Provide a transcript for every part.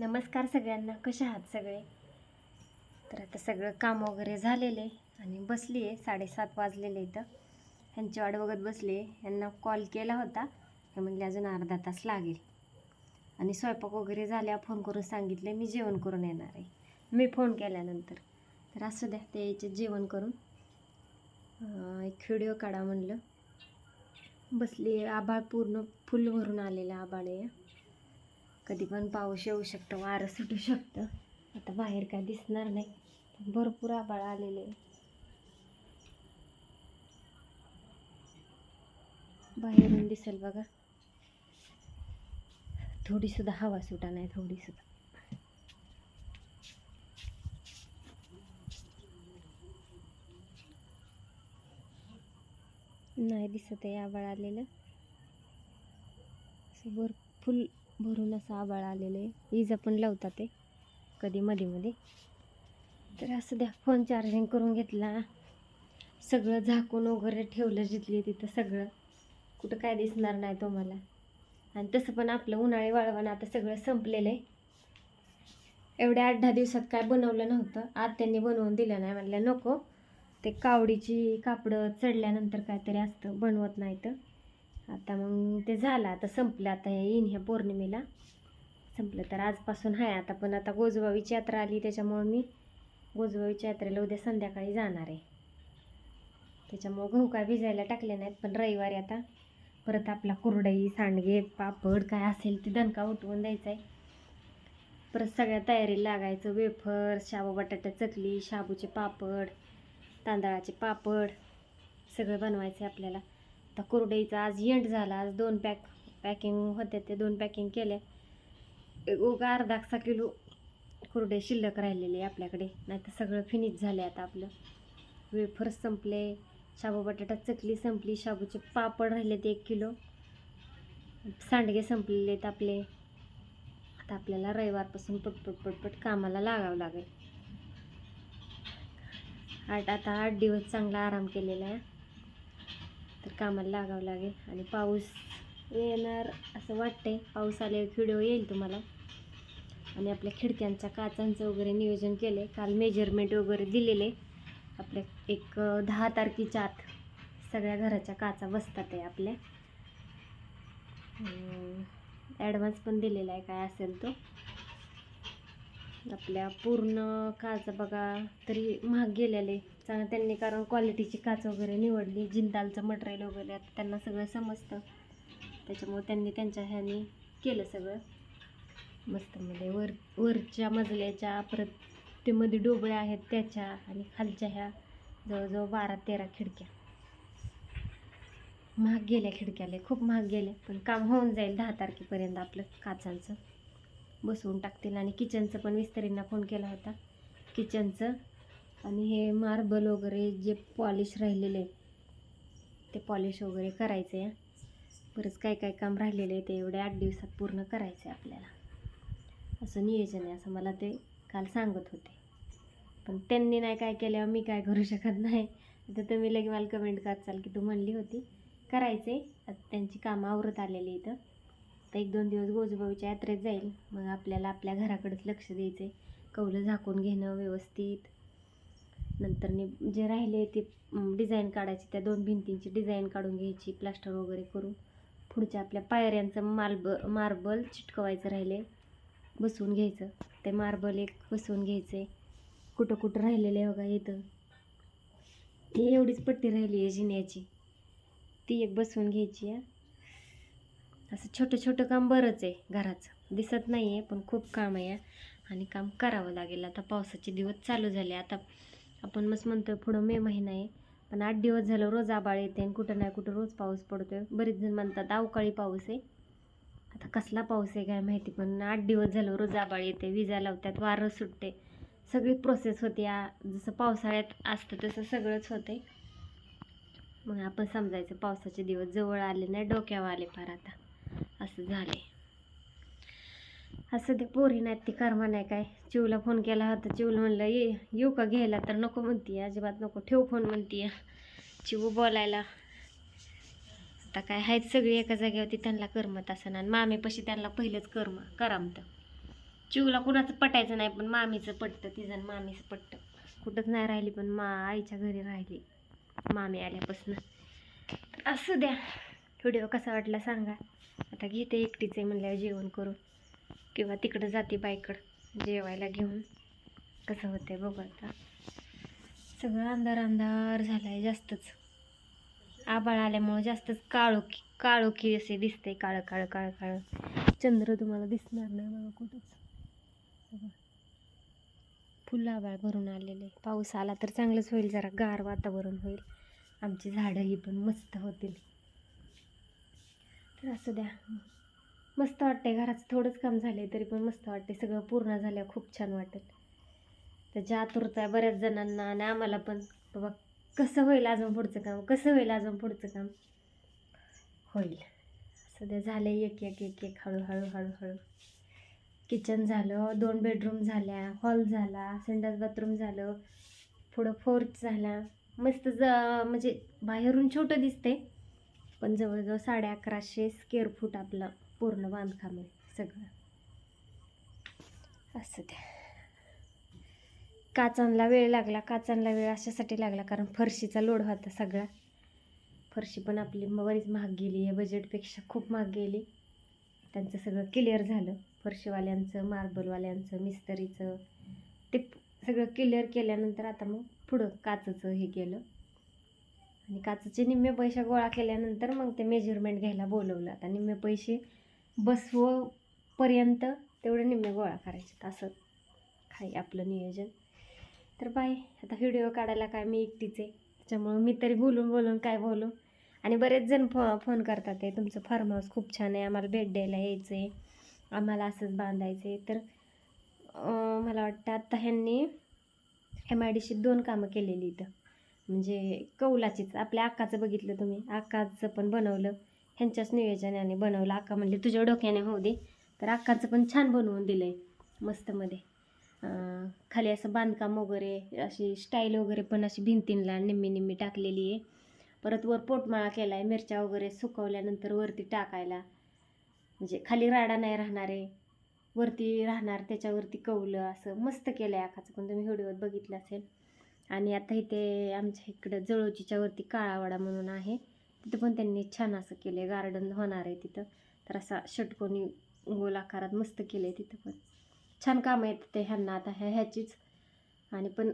नमस्कार सगळ्यांना कसे आहात सगळे? तर आता सगळं काम वगैरे झालेले आणि बसली आहे साडेसात वाजलेले इथं. ह्यांची वाट बघत बसली आहे यांना कॉल केला होता. हे म्हणले अजून अर्धा तास लागेल. आणि स्वयंपाक वगैरे झाल्या फोन करून सांगितले मी जेवण करून येणार आहे. मी फोन केल्यानंतर. तर असू द्या ते याचे जेवण करून. एक व्हिडिओ काढा म्हणलं. बसली आहे आभाळ पूर्ण फुल भरून आलेलं आभाळ आहे. कधी पण पाऊस येऊ शकतो वारं सुटू शकतं. आता बाहेर काय दिसणार नाही. भरपूर आबाळ आलेले आहे. बाहेरून दिसेल बघा. थोडीसुद्धा हवा सुटा नाही थोडीसुद्धा. नाही दिसत आहे आबाळ आलेलं. असं भरपूर भरून असं आबाळ आलेलं आहे. इजा पण लावतात ते कधी मध्ये मध्ये तर असं द्या फोन चार्जिंग करून घेतला. सगळं झाकून वगैरे ठेवलं जिथली तिथं सगळं. कुठं काय दिसणार नाही तुम्हाला. आणि तसं पण आपलं उन्हाळी वाळवण आता सगळं संपलेलं आहे. एवढ्या आठ दहा दिवसात काय बनवलं नव्हतं. आज त्यांनी बनवून दिलं नाही म्हणलं नको. ते कावडीची कापडं चढल्यानंतर काहीतरी असतं बनवत नाही तर. आता मग ते झालं आता संपलं आता हे येईन ह्या पौर्णिमेला. संपलं तर आजपासून आहे आता पण आता गोजबावीची यात्रा आली त्याच्यामुळं मी गोजबावीच्या यात्रेला उद्या संध्याकाळी जाणार आहे. त्याच्यामुळं गहू काय भिजायला टाकले नाहीत पण रविवारी आता परत आपला कुरडई सांडगे पापड काय असेल ते दणका उठवून द्यायचा आहे परत सगळ्या तयारीला लागायचं वेफर शाबू बटाटा चकली शाबूचे पापड तांदळाचे पापड सगळं बनवायचं आहे आपल्याला. आता कुरडईचा आज एंड झाला आज दोन पॅक पॅकिंग होत्या ते दोन पॅकिंग केल्या उगा अर्धा किलो कुरडे शिल्लक राहिलेले आपल्याकडे. नाही तर सगळं फिनिश झाले आता आपलं. वेफर्स संपले शाबू बटाटा चकली संपली शाबूचे पापड राहिले ते एक किलो. सांडगे संपलेले आहेत आपले. आता आपल्याला रविवारपासून पटपट पटपट कामाला लागावं लागेल. आठ आता आठ दिवस चांगला आराम केलेला आहे. तर कामाला लागावं लागेल आणि पाऊस येणार असं वाटतंय. पाऊस आल्यावर व्हिडिओ येईल तुम्हाला. आणि आपल्या खिडक्यांच्या काचांचं वगैरे नियोजन केलं आहे काल मेजरमेंट वगैरे दिलेले. आपल्या एक दहा तारखेच्या आत सगळ्या घराच्या काचा बसतात आहे आपल्या. ॲडव्हान्स पण दिलेला आहे काय असेल तो. आपल्या पूर्ण काच बघा तरी महाग गेलेले. चांगलं त्यांनी कारण क्वालिटीची काच वगैरे निवडली जिंदालचं मटेरियल वगैरे आता त्यांना सगळं समजतं. त्याच्यामुळे त्यांनी त्यांच्या ह्याने केलं सगळं. मस्त म्हणजे वर वरच्या मजल्याच्या परत ते मध्ये डोबळ्या आहेत त्याच्या आणि खालच्या ह्या जवळजवळ बारा तेरा खिडक्या. महाग गेल्या खिडक्याला खूप महाग गेले पण काम होऊन जाईल दहा तारखेपर्यंत आपलं काचांचं. बसवून टाकतील. आणि किचनचं पण मिस्त्रींना फोन केला होता. किचनचं आणि हे मार्बल वगैरे जे पॉलिश राहिलेले ते पॉलिश वगैरे करायचं आहे बरंच काय काय काम राहिलेलं आहे ते एवढ्या आठ दिवसात पूर्ण करायचं आहे आपल्याला. असं नियोजन आहे असं मला ते काल सांगत होते. पण त्यांनी नाही काय केल्यावर मी काय करू शकत नाही. आता तुम्ही लगे मला कमेंट करचाल की तू म्हणली होती. करायचे आता त्यांची कामं आवरत आलेली इथं आता एक दोन दिवस गोजबाईच्या यात्रेत जाईल. मग आपल्याला आपल्या घराकडेच लक्ष द्यायचं आहे कौलं झाकून घेणं व्यवस्थित. नंतर जे राहिले ते डिझाईन काढायची त्या दोन भिंतींची डिझाईन काढून घ्यायची प्लास्टर वगैरे करून. पुढच्या आपल्या पायऱ्यांचं मार्ब मार्बल चिटकवायचं राहिले. बसवून घ्यायचं. ते मार्बल एक बसवून घ्यायचं आहे कुठं कुठं राहिलेलं आहे बघा इथं. ती एवढीच पट्टी राहिली आहे जिन्याची. ती एक बसवून घ्यायची आहे. असं छोटं छोटं काम बरंच आहे घराचं. दिसत नाही आहे पण खूप काम आहे. आणि काम करावं लागेल. आता पावसाचे दिवस चालू झाले. आता आपण मस्त म्हणतो पुढं मे महिना आहे पण आठ दिवस झालं रोज आबाळ येते आणि कुठं नाही कुठं रोज पाऊस पडतो आहे बरेच जण म्हणतात अवकाळी पाऊस आहे. आता कसला पाऊस आहे काय माहिती पण आठ दिवस झालं रोज आबाळ येते विजा लावतात वारं सुटते. सगळी प्रोसेस होते. आ जसं पावसाळ्यात असतं तसं सगळंच होते मग आपण समजायचं पावसाचे दिवस जवळ आले नाही डोक्यावर आले फार आता. असं झाले असं ते पोरी नाहीत ती कर्मा नाही काय. चिवला फोन केला होता. चिवला म्हणलं ये येऊ का घ्यायला? तर नको म्हणती अजिबात नको ठेव फोन म्हणती. चिवू बोलायला आता काय आहेत सगळी एका जागेवरती त्यांना करमत असं आणि मामेपाशी त्यांना पहिलंच कर्म करामतं. चिवला कुणाचं पटायचं नाही पण मामीचं पटतं. तिचं मामीचं पटतं. कुठंच नाही राहिली पण मा आईच्या घरी राहिली. मामी आल्यापासून. असू द्या. व्हिडिओ कसा वाटला सांगा. आता घेते एकटीच आहे म्हणल्यावर जेवण करून किंवा तिकडं जाते बाईकडं जेवायला घेऊन. कसं होतं आहे बघू आता. सगळं अंधार अंधार झालाय जास्तच. आबाळ आल्यामुळं जास्तच काळोखी काळोखी असे दिसते काळं काळं काळं काळं. चंद्र तुम्हाला दिसणार नाही बघा कुठंच. फुलं फुल आबाळ भरून आलेले. पाऊस आला तर चांगलंच होईल जरा गार वातावरण होईल. आमची झाडं ही पण मस्त होतील. तर असू द्या. मस्त वाटते घराचं थोडंच काम झालंय तरी पण मस्त वाटते सगळं पूर्ण झालं खूप छान वाटेल. त्याची आतुरता आहे बऱ्याच जणांना आणि आम्हाला पण. बाबा कसं होईल अजून पुढचं काम? कसं होईल अजून पुढचं काम? होईल. सध्या झालं एक एक एक एक हळूहळू हळूहळू. किचन झालं दोन बेडरूम झाल्या हॉल झाला संडास बाथरूम झालं पुढं फोर्थ झाला. मस्त ज म्हणजे बाहेरून छोटं दिसते पण जवळजवळ साडे अकराशे स्क्वेअर फूट आपलं पूर्ण बांधकाम आहे सगळं. असं द्या काचांना वेळ लागला काचांना वेळ अशासाठी लागला कारण फरशीचा लोड होता सगळा. फरशी पण आपली बरीच महाग गेली आहे बजेटपेक्षा खूप महाग गेली. त्यांचं सगळं क्लिअर झालं. फरशीवाल्यांचं मार्बलवाल्यांचं मिस्त्रीचं ते सगळं क्लिअर केल्यानंतर आता मग पुढं काचचं हे केलं. आणि काचेचे निम्मे पैसे गोळा केल्यानंतर मग ते मेजरमेंट घ्यायला बोलवलं. आता निम्मे पैसे बसवपर्यंत तेवढे निम्मे गोळा करायचे. असं काही आपलं नियोजन. तर बाय आता व्हिडिओ काढायला काय मी एकटीच. आहे त्याच्यामुळं मी तरी बोलून बोलून काय बोलू. आणि बरेच जण फो फोन करतात ते तुमचं फार्म हाऊस खूप छान आहे आम्हाला भेट द्यायला यायचं आहे आम्हाला असंच बांधायचं आहे तर मला वाटतं आत्ता ह्यांनी एम आय डीशी दोन कामं केलेली इथं. म्हणजे कौलाचीच आपल्या अक्काचं बघितलं तुम्ही अक्काचं पण बनवलं ह्यांच्याच नियोजनाने बनवलं. अक्का म्हणले तुझ्या डोक्याने होऊ दे. तर अक्काचं पण छान बनवून दिलं आहे मस्तमध्ये खाली असं बांधकाम वगैरे अशी स्टाईल वगैरे पण अशी भिंतींला निम्मी निम्मी टाकलेली आहे. परत वर पोटमाळा केला आहे मिरच्या वगैरे सुकवल्यानंतर वरती टाकायला. म्हणजे खाली राडा नाही राहणार आहे. वरती राहणार त्याच्यावरती कवलं असं मस्त केलं आहे आखाचं पण तुम्ही व्हिडिओत बघितलं असेल. आणि आता इथे आमच्या इकडं जळोजीच्यावरती काळावाडा म्हणून आहे. तिथं पण त्यांनी छान असं केलं आहे गार्डन होणार आहे तिथं. तर असा षटकोनी गोल आकारात मस्त केलं आहे तिथं पण. छान कामं आहेत ते ह्यांना आता ह्या ह्याचीच. आणि पण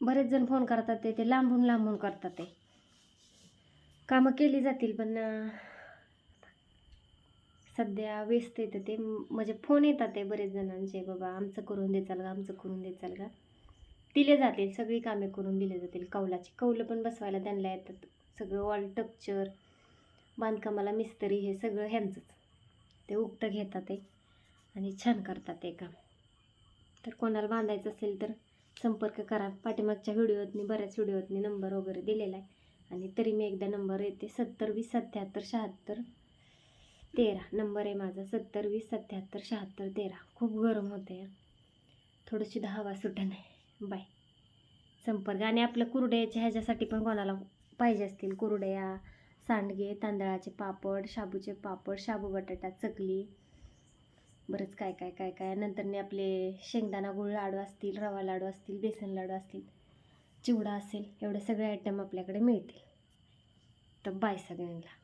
बरेच जण फोन करतात ते ते लांबून लांबून करतात ते. कामं केली जातील पण सध्या व्यस्त येतं ते. म्हणजे फोन येतात ते बरेच जणांचे बाबा आमचं करून देचाल का? आमचं करून देचाल का? दिले जातील सगळी कामे करून दिले जातील. कौलाची कौलं पण बसवायला त्यांना येतात. सगळं वॉल टक्चर बांधकामाला मिस्त्री हे सगळं ह्यांचंच. ते उक्त घेतात ते आणि छान करतात ते काम तर कोणाला बांधायचं असेल तर संपर्क करा. पाठीमागच्या व्हिडिओतनी बऱ्याच व्हिडिओतनी नंबर वगैरे दिलेला आहे. आणि तरी मी एकदा नंबर येते. सत्तर वीस सत्याहत्तर शहात्तर तेरा. नंबर आहे माझा. सत्तर वीस सत्याहत्तर शहात्तर तेरा. खूप गरम होते यार थोडीशी हवा सुटा नाही. बाय. संपर्क आणि आपलं कुरड्याच्या ह्याच्यासाठी पण कोणाला पाहिजे असतील कुरड्या सांडगे तांदळाचे पापड शाबूचे पापड शाबू बटाटा चकली बरंच काय काय काय काय. नंतरने आपले शेंगदाणा गुळ लाडू असतील रवा लाडू असतील बेसन लाडू असतील चिवडा असेल एवढे सगळे आयटम आपल्याकडे मिळतील. तर बाय सगळ्यांना.